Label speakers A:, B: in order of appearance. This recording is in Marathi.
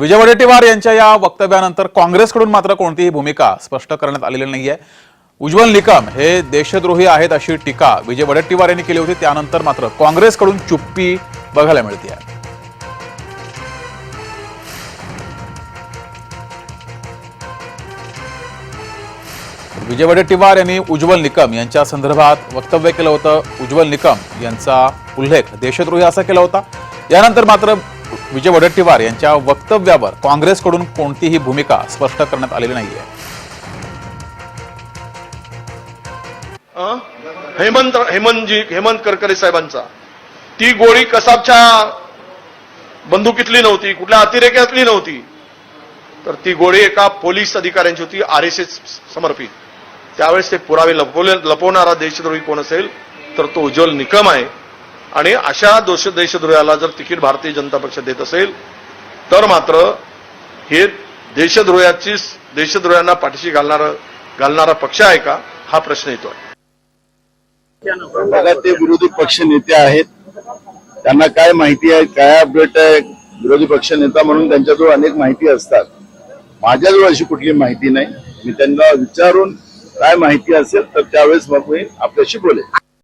A: विजय वडेट्टीवार यांच्या या वक्तव्यानंतर काँग्रेसकडून मात्र कोणतीही भूमिका स्पष्ट करण्यात आलेली नाहीये. उज्ज्वल निकम हे देशद्रोही आहेत अशी टीका विजय वडेट्टीवार यांनी केली होती. त्यानंतर मात्र काँग्रेसकडून चुप्पी बघायला मिळते विजय वडेट्टीवार यांनी उज्ज्वल निकम यांच्या संदर्भात वक्तव्य केलं होतं. उज्ज्वल निकम यांचा उल्लेख देशद्रोही असा केला होता. यानंतर मात्र विजय वडेट्टीवार यांच्या वक्तव्यावर काँग्रेसकडून कोणतीही भूमिका स्पष्ट करण्यात आलेली नाहीये.
B: अं? हेमंत हेमंतजी हेमंत करकरे साहेबांचा. ती गोळी कसाबच्या बंदुकीतली नव्हती कुठल्या अतिरेक्यातली नव्हती. तर ती गोळी एका पोलीस अधिकाऱ्यांची होती आर एस एस समर्पित. त्यावेळेस ते पुरावे लपवले लपवणारा देशद्रोही कोण असेल तर तो उज्ज्वल निकम आहे. आणि अशा दोष देशद्रोहाला जर तिकीट भारतीय जनता पक्ष देत असेल तर मात्र हे देशद्रोहाची देशद्रोहांना पाठीशी घालणारा घालणारा पक्ष आहे का हा प्रश्न
C: येतो. ते विरोधी पक्ष नेते आहेत. त्यांना काय माहिती आहे काय अपडेट आहे विरोधी पक्ष नेता म्हणून त्यांच्याजवळ अनेक माहिती असतात. माझ्याजवळ अशी कुठली माहिती नाही. मी त्यांना विचारून काय माहिती असेल तर त्यावेळेस मग मी आपल्याशी बोलेन.